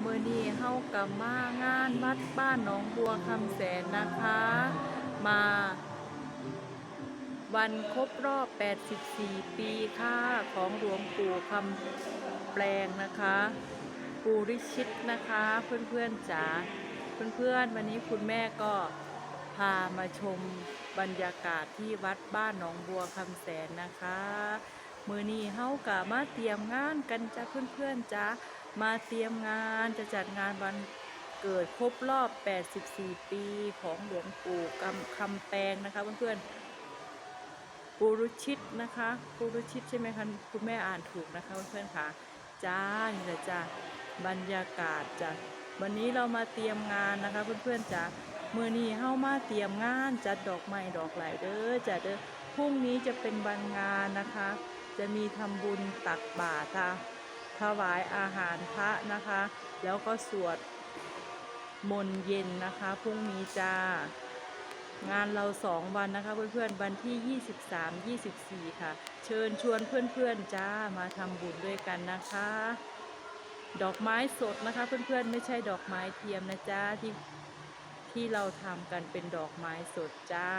เมื่อนี้เฮากับมางานวัดบ้านหนองบัวคำแสนนะคะ มา วันครบรอบ 84 ปีค่ะของหลวงปู่คำแปลงนะคะ ปูริชิตนะคะเพื่อนๆจ๋าเพื่อนๆ วันนี้คุณแม่ก็พามาชมบรรยากาศที่วัดบ้านหนองบัวคำแสนนะคะ มือนี้เฮากะมาเตรียมงานกันจ้ะเพื่อนๆจ้ามาเตรียมงานจะจัดงานวันเกิดครบรอบ 84 ปีของหลวงปู่คำแปลงนะคะเพื่อนๆปูรุชิตนะคะปูรุชิตใช่ไหมคะคุณแม่อ่านถูกนะคะเพื่อนๆค่ะจ้านี่แหละจ้าบรรยากาศจ้ะวันนี้เรามาเตรียมงานนะคะเพื่อนๆจ้ามือนี้เฮามาเตรียมงานจัดดอกไม้ดอกไหลเด้อจ้ะเด้อพรุ่งนี้จะเป็นวันงานนะคะ จะมีทำบุญตักบาตรค่ะถวายอาหารพระนะคะ แล้วก็สวดมนต์เย็นนะคะพรุ่งนี้จ้างานเราสองวันนะคะ เพื่อนๆวันที่ 23 24 ค่ะ เชิญชวนเพื่อนๆจ้ามาทำบุญด้วยกันนะคะ ดอกไม้สดนะคะ เพื่อนๆไม่ใช่ดอกไม้เทียมนะจ้าที่ที่เราทำกันเป็นดอกไม้สดจ้า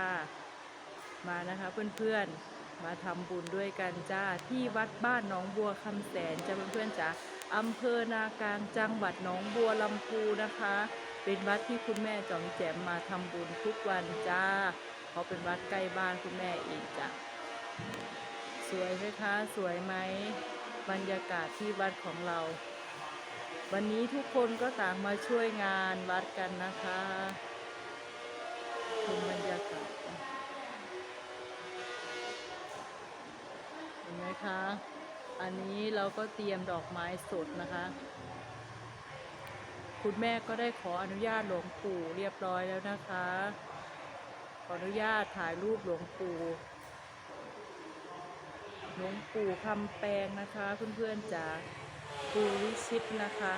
มานะคะเพื่อนๆ มาทำบุญด้วยกันจ้าที่วัดบ้านหนองบัวคำแสนจ้าเพื่อนๆจ้าอำเภอนากลางจังหวัดหนองบัวลำพูนะคะ เป็นวัดที่คุณแม่จอมแจมมาทำบุญทุกวันจ้าเพราะเป็นวัดใกล้บ้านคุณแม่เองจ้ะสวยไหมคะสวยไหมบรรยากาศที่วัดของเรา วันนี้ทุกคนก็ต่างมาช่วยงานวัดกันนะคะชมบรรยากาศจ้ะ เห็น ไหมคะ อันนี้เราก็เตรียมดอกไม้สดนะคะ คุณแม่ก็ได้ขออนุญาตหลวงปู่เรียบร้อยแล้วนะคะ ขออนุญาตถ่ายรูปหลวงปู่หลวงปู่คำแปลงนะคะเพื่อนๆจ๋าปู่วิชิตนะคะ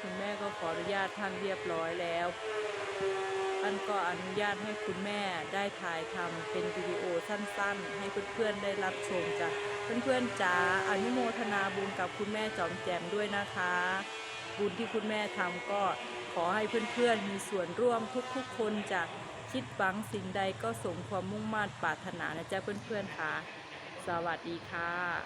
คุณแม่ก็ขออนุญาตท่านเรียบร้อยแล้ว ท่านก็อนุญาตให้คุณแม่ได้ถ่ายทำเป็นวิดีโอสั้นๆ ให้เพื่อนๆได้รับชมจ้ะเพื่อนๆจ๋าอนุโมทนาบุญกับคุณแม่จอมแจมด้วยนะคะ บุญที่คุณแม่ทำก็ขอให้เพื่อนๆมีส่วนร่วมทุกๆ คนจะคิดหวังสิ่งใดก็สมความมุ่งมั่นปรารถนานะจ๊ะเพื่อนๆค่ะ สวัสดีค่ะ